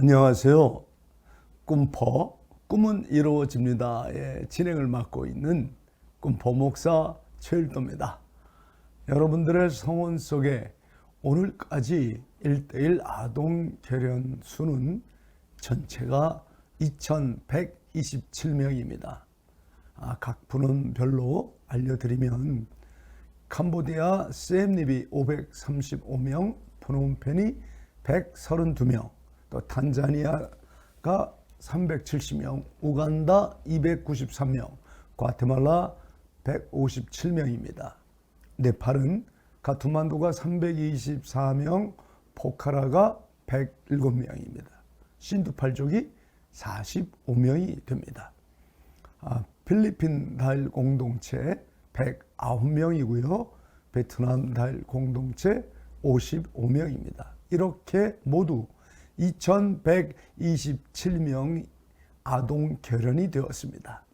안녕하세요. 꿈퍼 꿈은 이루어집니다의 진행을 맡고 있는 꿈퍼 목사 최일도입니다. 여러분들의 성원 속에 오늘까지 1대1 아동 결연 수는 전체가 2,127명입니다. 아, 각 분원별로 알려드리면 캄보디아 셈립이 535명, 프놈펜이 132명, 또 탄자니아가 370명, 우간다 293명, 과테말라 157명입니다. 네팔은 가투만두가 324명, 포카라가 107명입니다. 신두팔족이 45명이 됩니다. 아, 필리핀 달 공동체 109명이고요. 베트남 달 공동체 55명입니다. 이렇게 모두 2127명 아동 결연이 되었습니다.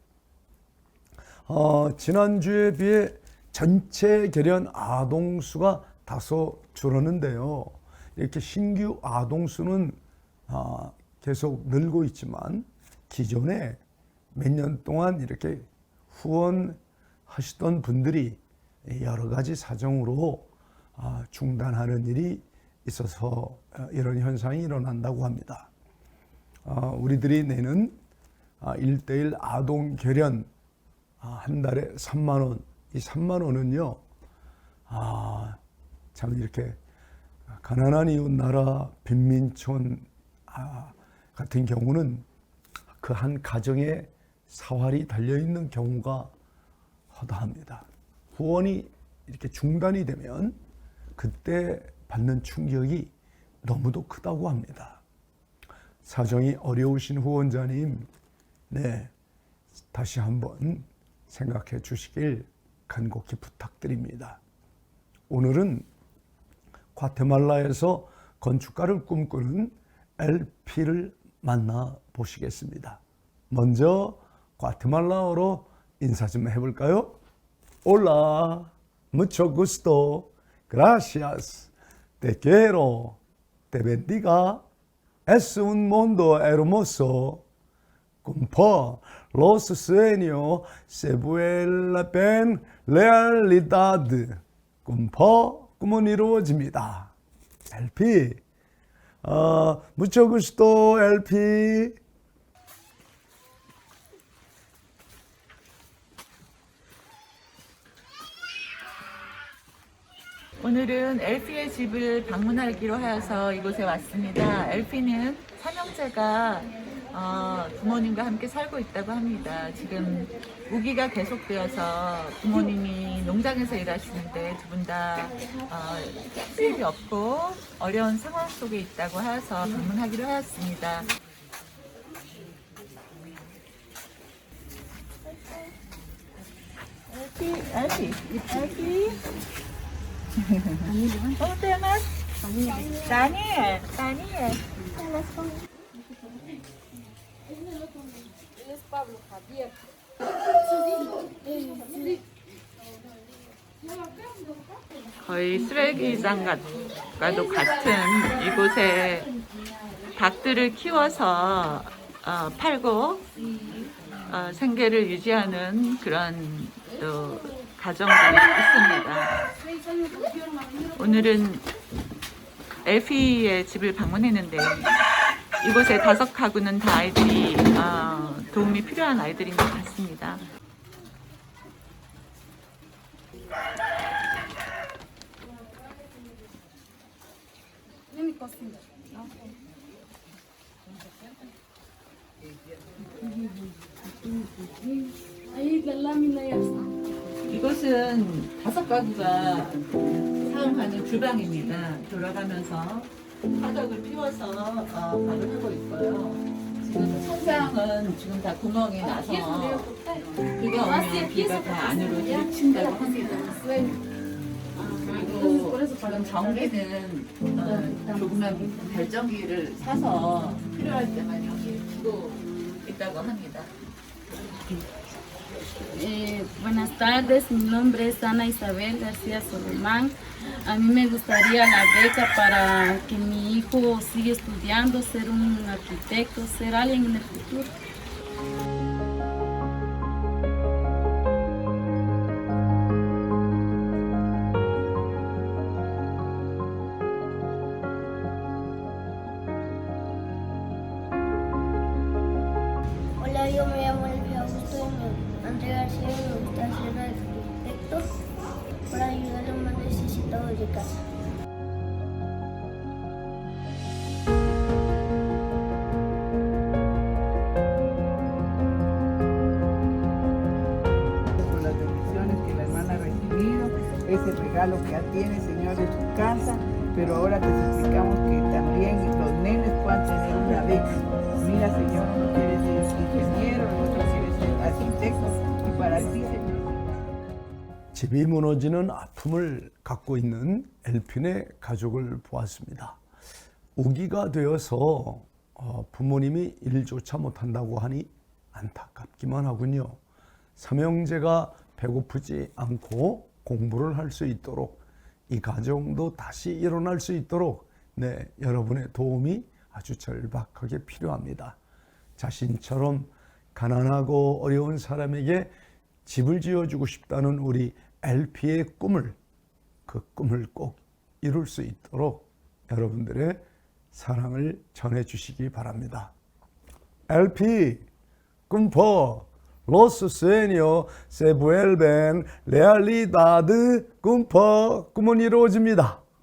어, 지난주에 비해 전체 결연 아동 수가 다소 줄었는데요. 이렇게 신규 아동 수는 아, 계속 늘고 있지만 기존에 몇 년 동안 이렇게 후원하시던 분들이 여러 가지 사정으로 아, 중단하는 일이 있어서 어, 이런 현상이 일어난다고 합니다. 어, 우리들이 내는 아, 1대1 아동 결연 아, 한 달에 3만 원. 이 3만 원은요. 아, 참 이렇게 가난한 이웃 나라 빈민촌 아, 같은 경우는 그 한 가정에 사활이 달려 있는 경우가 허다합니다. 후원이 이렇게 중단이 되면 그때 받는 충격이 너무도 크다고 합니다. 사정이 어려우신 후원자님, 네, 다시 한번 생각해 주시길 간곡히 부탁드립니다. 오늘은 과테말라에서 건축가를 꿈꾸는 LP를 만나 보시겠습니다. 먼저 과테말라어로 인사 좀 해볼까요? Hola, mucho gusto, gracias, te quiero, te bendiga, es un mundo hermoso. Cumpo, los sueños se vuelven realidad. Cumpo, 꿈은 이루어집니다. LP, 어, mucho gusto, LP. 오늘은 엘피의 집을 방문하기로 하여서 이곳에 왔습니다. 엘피는 삼형제가 어, 부모님과 함께 살고 있다고 합니다. 지금 우기가 계속되어서 부모님이 농장에서 일하시는데 두 분다 어, 수입이 없고 어려운 상황 속에 있다고 하여서 방문하기로 하였습니다. 엘피, 엘피, 엘피. 거의 쓰레기장과도 같은 이곳에 닭들을 키워서 어, 팔고 어, 생계를 유지하는 그런 또 가정들이 있습니다. 오늘은 엘피의 집을 방문했는데 이곳에 다섯 가구는 다 아이들이 어, 도움이 필요한 아이들인 것 같습니다. 이곳은 다섯 가구가 사용하는 주방입니다. 돌아가면서 화덕을 피워서 어, 밥을 하고 있고요. 지금 천장은 지금 다 구멍이 나서 비가 오면 비가 다 안으로 들이친다고 합니다. 그리고 지금 전기는 어, 조그만 발전기를 사서 필요할 때만 여기 두고 있다고 합니다. Eh, buenas tardes, mi nombre es Ana Isabel García Solomán. A mí me gustaría la beca para que mi hijo siga estudiando, ser un arquitecto, ser alguien en el futuro. Hola, yo me llamo Augusto André García me gusta ser arquitecto para ayudar a los más necesitados de casa. por las bendiciones que la hermana ha recibido, ese regalo que ya tiene, Señor, de su casa, pero ahora te suplicamos que también los nenes puedan tener una beca. Mira, Señor, quiere ser ingeniero, el 집이 무너지는 아픔을 갖고 있는 엘핀의 가족을 보았습니다. 우기가 되어서 어, 부모님이 일조차 못한다고 하니 안타깝기만 하군요. 삼형제가 배고프지 않고 공부를 할 수 있도록 이 가정도 다시 일어날 수 있도록 네, 여러분의 도움이 아주 절박하게 필요합니다. 자신처럼 가난하고 어려운 사람에게 집을 지어주고 싶다는 우리 LP의 꿈을 그 꿈을 꼭 이룰 수 있도록 여러분들의 사랑을 전해 주시기 바랍니다. LP, los sueños se vuelven realidad, 꿈퍼, 꿈은 이루어집니다.